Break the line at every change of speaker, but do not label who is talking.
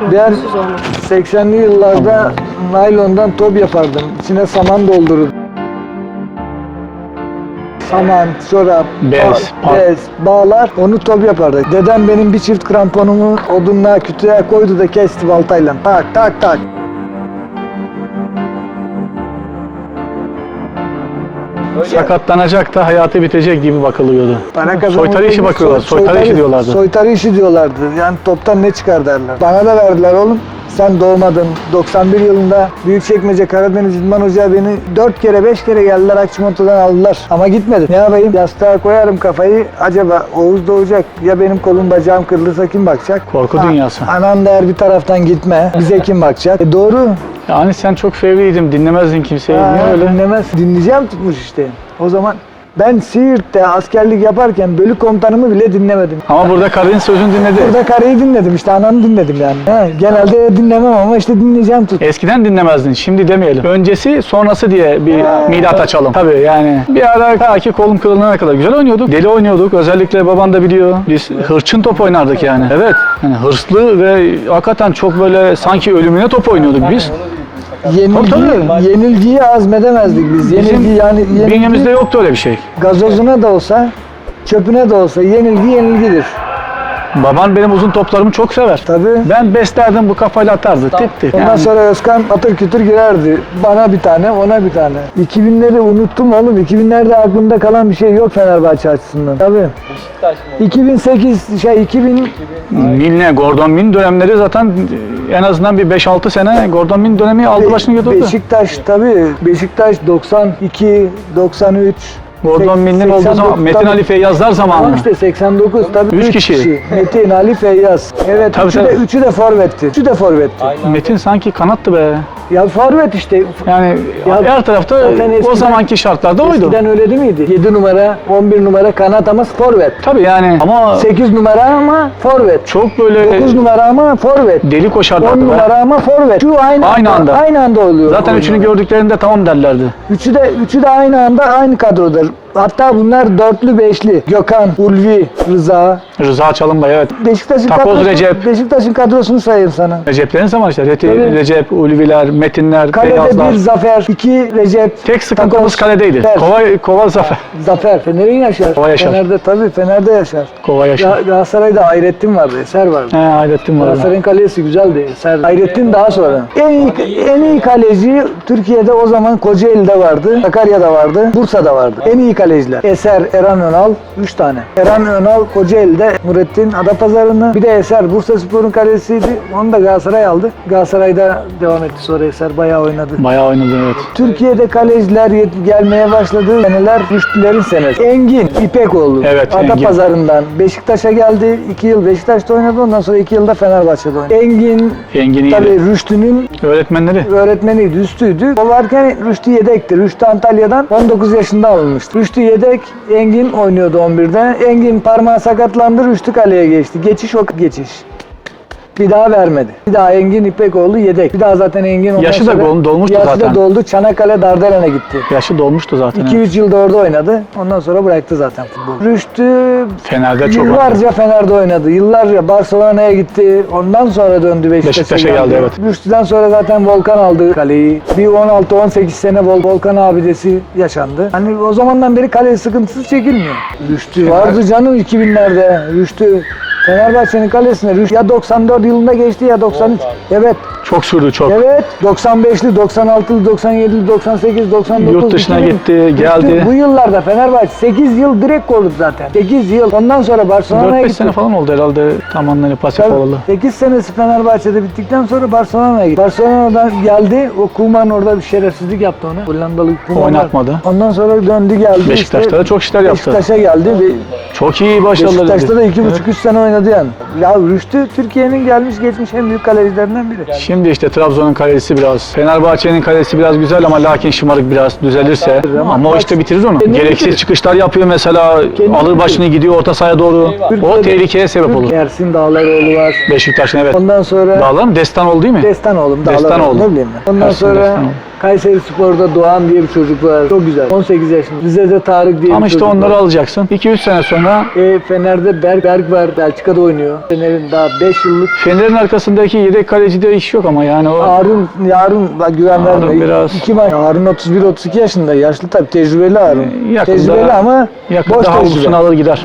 Ben 80'li yıllarda naylondan top yapardım. İçine saman doldururdum. Saman, çorap,
Bez,
bez, bağlar onu top yapardı. Dedem benim bir çift kramponumu odunluğa kütüğe koydu da kesti baltayla. Tak tak tak.
Sakatlanacak da hayatı bitecek gibi bakılıyordu.
Para kazanmak
Soytarı işi bakıyorlar,
soy-
soytarı işi diyorlardı.
Soytarı işi diyorlardı. Yani toptan ne çıkar derler. Bana da verdiler oğlum. Sen doğmadın. 91 yılında Büyükçekmece Karadeniz İdman Ocağı beni 4 kere 5 kere geldiler Akçamoto'dan aldılar. Ama gitmedim. Ne yapayım? Yastığa koyarım kafayı. Acaba Oğuz doğacak. Ya benim kolum bacağım kırılırsa kim bakacak?
Korku dünyası.
Anan der bir taraftan gitme. Bize kim bakacak? E doğru.
Yani sen çok fevriydin, dinlemezdin kimseyi.
Ha,
Niye öyle?
Dinlemez. Dinleyeceğim tutmuş işte. O zaman ben Siirt'te askerlik yaparken bölük komutanımı bile dinlemedim.
Ama burada karın sözünü dinledi.
Burada karıyı dinledim işte ananı dinledim yani. Ha, genelde dinlemem ama işte dinleyeceğim tut.
Eskiden dinlemezdin, şimdi demeyelim. Öncesi, sonrası diye bir milat açalım. Tabii yani bir ara ta ki kolum kırılana kadar güzel oynuyorduk. Deli oynuyorduk. Özellikle baban da biliyor. Biz hırçın top oynardık yani. Evet. Yani hırslı ve hakikaten çok böyle sanki ölümüne top oynuyorduk biz.
Yenilgi,
Tabii,
yenilgiyi azmedemezdik biz. Yenilgi
Bizim
yani yenilgi,
bünyemizde yoktu öyle bir şey.
gazozuna da olsa çöpüne de olsa yenilgi yenilgidir.
Baban benim uzun toplarımı çok sever.
Tabii.
Ben beslerdim bu kafayla atardı. Tık tık.
Ondan
Yani
sonra Özkan atır kütür girerdi. Bana bir tane, ona bir tane. 2000'leri unuttum oğlum. 2000'lerde aklımda kalan bir şey yok Fenerbahçe açısından. Tabii. 2008 şey 2000
Milne, Gordon Min dönemleri zaten en azından bir 5-6 sene Gordon Min dönemi aldı başını götürdü.
Beşiktaş tabii. Beşiktaş 92, 93.
Gordon Min'in olduğu
89
zaman Metin. Ali Feyyazlar
Tamam
zamanı.
işte 89 tabii.
Üç
üç
kişi.
Metin, Ali, Feyyaz. Evet
Tabii,
üçü, de,
tabii.
üçü de forvetti. Üçü de forvetti.
Metin sanki kanattı be.
Ya forvet işte.
Yani
Ya
her tarafta
zaten
o
eskiden-
zamanki şartlarda oydu.
Eskiden öyle değil miydi? 7 numara, 11 numara kanat ama forvet.
Tabii yani ama
8 numara ama forvet.
çok böyle
9 numara ama forvet.
deli
10
koşarlardı be.
numara ama forvet. Şu aynı,
Aynı anda.
Aynı anda oluyor.
Zaten üçünü gördüklerinde tamam derlerdi.
Üçü de üçü de aynı anda aynı kadroda. Hatta bunlar dörtlü beşli. Gökhan, Ulvi, Rıza.
Rıza Çalınbay evet.
Beşiktaş'ın
Takoz
kadrosu,
Recep.
Beşiktaş'ın kadrosunu sayayım sana.
Recep'lerin zamanı işte. Reti,
Tabii.
Recep, Ulviler, Metinler,
Kalede
Feyyazlar.
bir Zafer, iki Recep.
Tek sıkıntımız
Takoz,
kaledeydi.
Fer.
Kova, kova zafer.
Zafer. Fener'in yaşar.
Kova yaşar.
Fener'de tabii Fener'de yaşar.
Kova yaşar.
Ga- Galatasaray'da Hayrettin vardı, Eser vardı.
He Hayrettin var.
Galatasaray'ın kalesi güzeldi. Eser. Hayrettin daha sonra. En iyi, en iyi kaleci Türkiye'de o zaman Kocaeli'de vardı, Sakarya'da vardı, Bursa'da vardı. En iyi kaleciler. Eser, Eren Önal, 3 tane. Eren Önal Kocaeli'de, Nurettin Adapazarı'nı, bir de Eser Bursa Spor'un kalesiydi. Onu da Galatasaray aldı. Galatasaray'da devam etti sonra Eser bayağı oynadı.
Bayağı oynadı evet.
Türkiye'de kaleciler gelmeye başladığı seneler Rüştülerin senesi. Engin İpekoğlu.
Evet, Engin.
Adapazarı'ndan Beşiktaş'a geldi. 2 yıl Beşiktaş'ta oynadı. Ondan sonra 2 yılda Fenerbahçe'de oynadı. Engin
Engin
tabii Rüştü'nün
Öğretmenleri.
öğretmeniydi, üstüydü. O varken Rüştü yedekti. Rüştü Antalya'dan 19 yaşında alınmıştı. Rüştü yedek, Engin oynuyordu 11'de. Engin parmağı sakatlandı, Rüştü kaleye geçti. Geçiş o geçiş. Bir daha vermedi. Bir daha Engin İpekoğlu yedek. Bir daha zaten Engin ondan
Yaşı da
sonra-
gol- dolmuştu
yaşı
zaten.
da doldu. Çanakkale Dardalen'e gitti.
Yaşı dolmuştu zaten.
2-3 yılda orada oynadı. Ondan sonra bıraktı zaten futbolu. Rüştü
Fener'de çok oynadı.
Yıllarca Fener'de oynadı. Yıllarca Barcelona'ya gitti. Ondan sonra döndü Beşiktaş'a,
Beşiktaş'a geldi, evet.
Rüştü'den sonra zaten Volkan aldı kaleyi. Bir 16-18 sene Vol Volkan abidesi yaşandı. Hani o zamandan beri kale sıkıntısı çekilmiyor. Rüştü vardı canım 2000'lerde. Rüştü Fenerbahçe'nin kalesine Rüştü ya 94 yılında geçti ya 93. Evet.
Çok sürdü çok.
Evet. 95'li, 96'lı, 97'li, 98, 99.
Yurt dışına
2000.
gitti, geldi.
Bu yıllarda Fenerbahçe 8 yıl direkt korudu zaten. 8 yıl. Ondan sonra Barcelona'ya
4-5
gitti.
sene falan oldu herhalde tam anlamıyla pasif
Tabii,
olalı.
8 senesi Fenerbahçe'de bittikten sonra Barcelona'ya gitti. Barcelona'dan geldi. O Kuman orada bir şerefsizlik yaptı ona. Hollandalı Kuman.
Oynatmadı.
Ondan sonra döndü geldi.
Beşiktaş'ta
işte,
da çok işler yaptı.
Beşiktaş'a geldi. Ve
Çok iyi başarılar.
Beşiktaş'ta da
Evet.
2,5-3 sene oynadı yani. Ya Rüştü Türkiye'nin gelmiş geçmiş en büyük kalecilerinden biri.
Şimdi işte Trabzon'un kalesi biraz, Fenerbahçe'nin kalesi biraz güzel ama lakin şımarık biraz düzelirse
Ama
ama o işte bitirir onu. Gereksiz
bitirir.
çıkışlar yapıyor mesela,
Kendi
alır başını gidiyor orta sahaya doğru. O
Türkiye'de-
tehlikeye sebep olur.
Ersin Dağlaroğlu var.
Beşiktaş'ın evet.
Ondan sonra
Dağlar mı? Destan oldu değil mi?
Destanoğlu,
Destanoğlu.
Dağlaroğlu ne bileyim ben. Ondan
Ersin
sonra
Destanoğlu.
Kayseri Spor'da Doğan diye bir çocuk var. Çok güzel. 18 yaşında. Rize'de Tarık diye
Ama
bir
işte
çocuk
onları
var.
alacaksın. 2-3 sene sonra
E, Fener'de Berk, Berk var. Belçika'da oynuyor. Fener'in daha 5 yıllık
Fener'in arkasındaki yedek kalecide iş yok ama yani o
Harun, Harun bak güven
Harun
verme.
biraz-
İki maç. Harun 31-32 yaşında. Yaşlı tabii tecrübeli Harun.
yakında-
tecrübeli ama boş
yakında
tecrübe.
havlusunu alır gider.